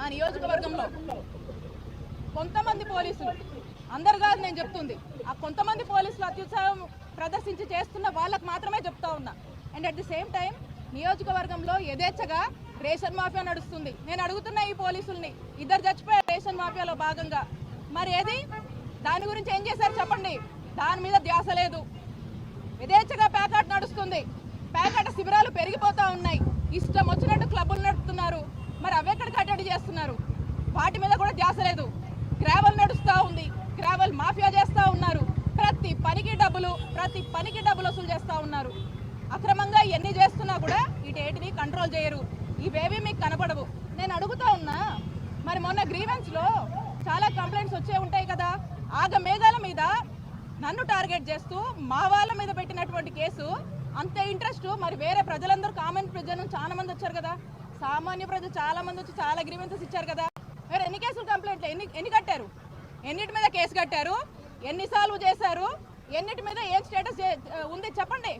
మా నియోజకవర్గంలో కొంతమంది పోలీసులు అందరు కాదు నేను చెప్తుంది ఆ కొంతమంది పోలీసులు అత్యుత్సాహం ప్రదర్శించి చేస్తున్న వాళ్ళకు మాత్రమే చెప్తా ఉన్నా. And at the same time నియోజకవర్గంలో యథేచ్ఛగా రేషన్ మాఫియా నడుస్తుంది. నేను అడుగుతున్నా ఈ పోలీసుల్ని ఇద్దరు చచ్చిపోయారు రేషన్ మాఫియాలో భాగంగా. మరి ఏది? దాని గురించి ఏం చేశారు చెప్పండి. దాని మీద ధ్యాస లేదు. యథేచ్ఛగా ప్యాకాట్ నడుస్తుంది. ప్యాకాట శిబిరాలు పెరిగిపోతూ ఉన్నాయి. ఇష్టం వచ్చినట్టు క్లబ్బులు నడుపుతున్నారు. మరి అవెక్కడ కట్టడి చేస్తున్నారు? వాటి మీద కూడా ధ్యాస లేదు. గ్రావెల్ నడుస్తూ ఉంది. గ్రావెల్ మాఫియా చేస్తూ ఉన్నారు. ప్రతి పనికి డబ్బులు ప్రతి పనికి డబ్బులు వసూలు చేస్తూ ఉన్నారు. అక్రమంగా ఎన్ని చేస్తున్నా కూడా వీటేటిని కంట్రోల్ చేయరు. ఇవేవి మీకు కనపడవు. నేను అడుగుతా ఉన్నా మరి మొన్న గ్రీవెన్స్లో చాలా కంప్లైంట్స్ వచ్చే ఉంటాయి కదా. ఆగ మేఘాల మీద నన్ను టార్గెట్ చేస్తూ మా వాళ్ళ మీద పెట్టినటువంటి కేసు అంత ఇంట్రెస్ట్ మరి వేరే ప్రజలందరూ కామన్ ప్రజలు చాలా మంది వచ్చారు కదా. సామాన్య ప్రజలు చాలా మంది వచ్చి చాలా గ్రీవెన్సెస్ ఇచ్చారు కదా. మరి ఎన్ని కేసులు కంప్లైంట్లు ఎన్ని ఎన్ని కట్టారు? ఎన్నిటి మీద కేసు కట్టారు? ఎన్ని సాల్వ్ చేశారు? ఎన్నిటి మీద ఏం స్టేటస్ ఉంది చెప్పండి.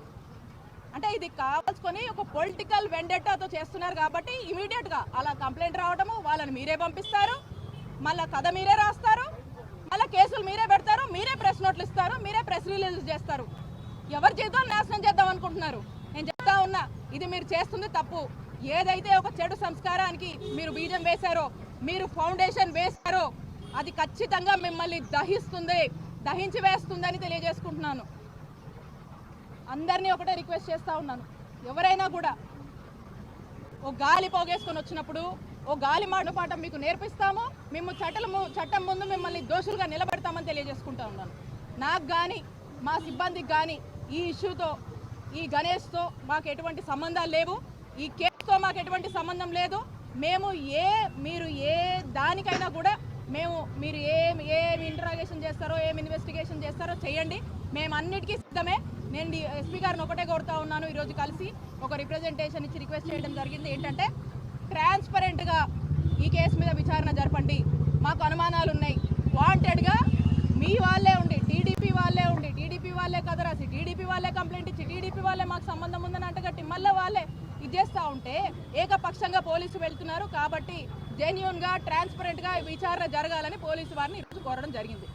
అంటే ఇది కావాల్సుకొని ఒక పొలిటికల్ వెండెట్టాతో చేస్తున్నారు కాబట్టి ఇమీడియట్గా అలా కంప్లైంట్ రావడము వాళ్ళని మీరే పంపిస్తారు. మళ్ళీ కథ మీరే రాస్తారు. మళ్ళీ కేసులు మీరే పెడతారు. మీరే ప్రెస్ నోట్లు ఇస్తారు. మీరే ప్రెస్ రిలీజ్ చేస్తారు. ఎవరి జీవితాలు నాశనం చేద్దాం అనుకుంటున్నారు? నేను చెప్తా ఉన్నా ఇది మీరు చేస్తుంది తప్పు. ఏదైతే ఒక చెడు సంస్కారానికి మీరు బీజం వేశారో మీరు ఫౌండేషన్ వేశారో అది ఖచ్చితంగా మిమ్మల్ని దహిస్తుంది దహించి వేస్తుందని తెలియజేసుకుంటున్నాను. అందరినీ ఒకటే రిక్వెస్ట్ చేస్తూ ఉన్నాను. ఎవరైనా కూడా ఓ గాలి పోగేసుకొని వచ్చినప్పుడు ఓ గాలి మాటపాఠం మీకు నేర్పిస్తాము మేము చట్టము చట్టం ముందు మిమ్మల్ని దోషులుగా నిలబడతామని తెలియజేసుకుంటా ఉన్నాను. నాకు కానీ మా సిబ్బందికి కానీ ఈ ఇష్యూతో ఈ గణేష్తో మాకు ఎటువంటి సంబంధాలు లేవు. ఈ కేసుతో మాకు ఎటువంటి సంబంధం లేదు. మేము ఏ మీరు ఏ దానికైనా కూడా మేము మీరు ఏం ఏం ఇంటరాగేషన్ చేస్తారో ఏం ఇన్వెస్టిగేషన్ చేస్తారో చేయండి. మేము అన్నిటికీ సిద్ధమే. నేను ఎస్పీ గారిని ఒకటే కోరుతా ఉన్నాను ఈరోజు కలిసి ఒక రిప్రజెంటేషన్ ఇచ్చి రిక్వెస్ట్ చేయడం జరిగింది. ఏంటంటే ట్రాన్స్పరెంట్గా ఈ కేసు మీద విచారణ జరపండి. మాకు అనుమానాలు ఉన్నాయి. వాంటెడ్గా మీ వాళ్ళే ఉండి టీడీపీ వాళ్ళే ఉండి టీడీపీ వాళ్ళే కదరాసి టీడీపీ వాళ్ళే కంప్లైంట్ ఇచ్చి టీడీపీ వాళ్ళే మాకు సంబంధం ఉందని అంటగట్టి మళ్ళీ వాళ్ళే చేస్తూ ఉంటే ఏకపక్షంగా పోలీసు వెళ్తున్నారు కాబట్టి జెన్యున్గా ట్రాన్స్పరెంట్గా విచారణ జరగాలని పోలీసు వారిని కోరడం జరిగింది.